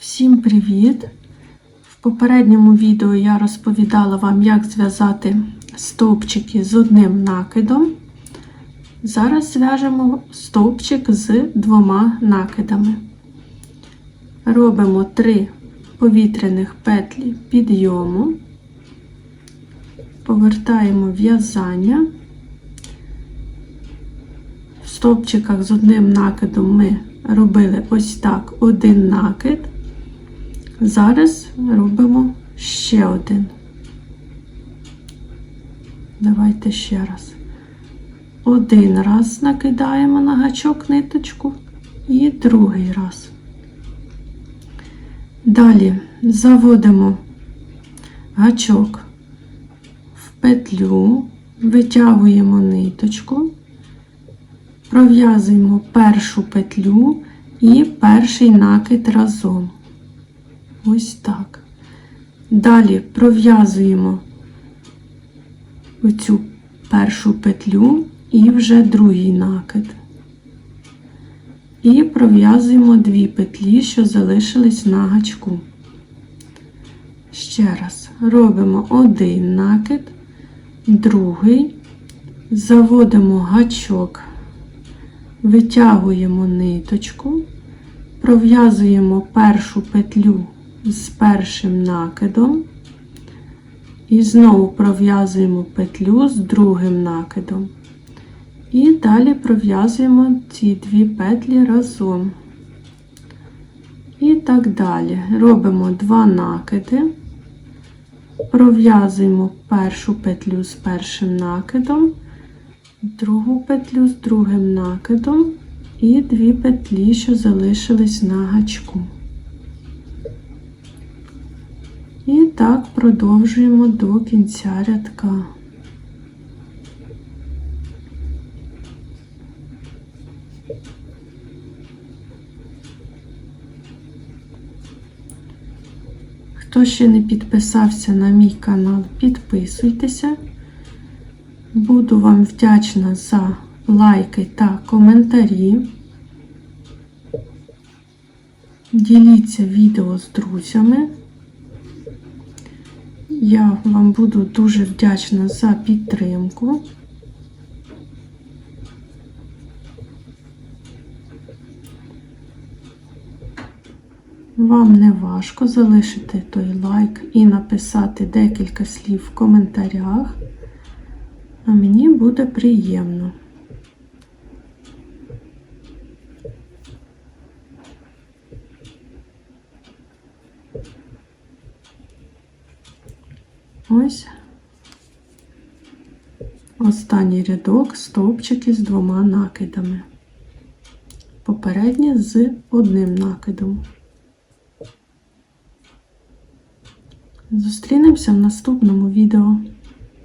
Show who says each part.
Speaker 1: Всім привіт! В попередньому відео я розповідала вам, як зв'язати стовпчики з одним накидом. Зараз зв'яжемо стовпчик з двома накидами. Робимо 3 повітряних петлі підйому, повертаємо в'язання. В стовпчиках з одним накидом ми робили ось так один накид. Зараз робимо ще один. Давайте ще раз. Один раз накидаємо на гачок ниточку і другий раз. Далі заводимо гачок в петлю, витягуємо ниточку, пров'язуємо першу петлю і перший накид разом. Ось так. Далі пров'язуємо оцю першу петлю і вже другий накид. І пров'язуємо дві петлі, що залишились на гачку. Ще раз робимо один накид, другий, заводимо гачок, витягуємо ниточку, пров'язуємо першу петлю з першим накидом і знову пров'язуємо петлю з другим накидом. І далі пров'язуємо ці дві петлі разом. І так далі. Робимо два накиди, пров'язуємо першу петлю з першим накидом, другу петлю з другим накидом і дві петлі, що залишились на гачку. І так продовжуємо до кінця рядка. Хто ще не підписався на мій канал, підписуйтеся. Буду вам вдячна за лайки та коментарі. Діліться відео з друзями. Я вам буду дуже вдячна за підтримку. Вам не важко залишити той лайк і написати декілька слів в коментарях, а мені буде приємно. Ось останній рядок стовпчики з двома накидами. Попереднє з одним накидом. Зустрінемося в наступному відео.